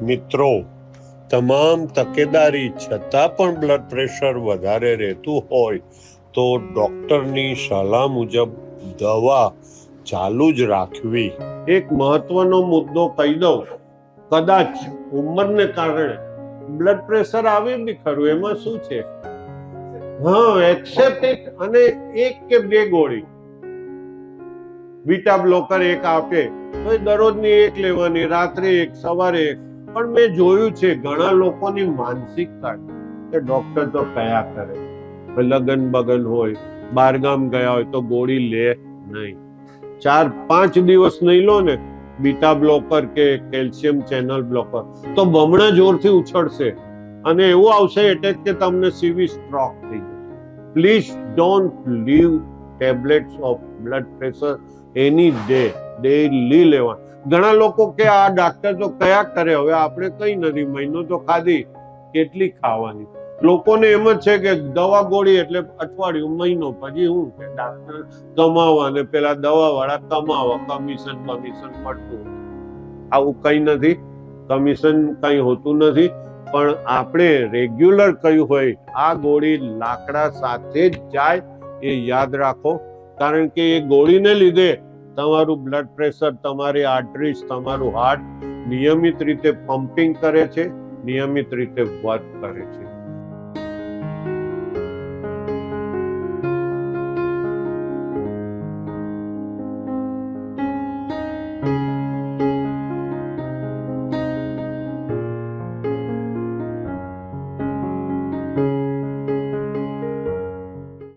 મિત્રો, તમામ તકેદારી છતાં પણ બ્લડ પ્રેશર વધારે રહેતું હોય તો ડોક્ટરની સલાહ મુજબ દવા ચાલુ જ રાખવી. એક મહત્વનો મુદ્દો કહી દઉં, કદાચ ઉંમરને કારણે બ્લડ પ્રેશર આવે બી ખરું, એમાં શું છે? હા એક્સેપ્ટ એક અને એક કે બે ગોળી. બીટા બ્લોકર એક આપે તો દરરોજની એક લેવાની, રાત્રે એક, સવારે એક. પણ મેં જોયું છે, ઘણા લોકોની માનસિકતા કે ડોક્ટર તો કયા કરે? લગન બગન હોય, બારગામ ગયા હોય તો ગોળી લે નહીં. ચાર, પાંચ દિવસ નહીં લો ને, બીટા બ્લોકર કે કેલ્શિયમ ચેનલ બ્લોકર તો બમણા જોરથી ઉછળશે. અને એવું આવશે એટેક કે તમને સીવી સ્ટ્રોક થઈ જશે. Please don't leave tablets of blood pressure any day daily લેવા. ઘણા લોકો કે આ ડાક્ટર તો કયા કરે? હવે આપણે કઈ નથી. મહિનો તો ખાધી, કેટલી ખાવાની? લોકોને એમ જ છે કે દવા ગોળી એટલે અઠવાડિયું, મહિનો પછી હું કે ડાક્ટર કમાવા ને પેલા દવા વાળા કમાવા. કમિશન કમિશન મળતું આવું કઈ નથી. કમિશન કઈ હોતું નથી. પણ આપણે રેગ્યુલર કયું હોય, આ ગોળી લાકડા સાથે જ જાય, એ યાદ રાખો. કારણ કે એ ગોળીને લીધે તમારું બ્લડ પ્રેશર તમારી આર્ટરીઝ તમારું હાર્ટ નિયમિત રીતે પમ્પિંગ કરે છે, નિયમિત રીતે વર્ક કરે છે.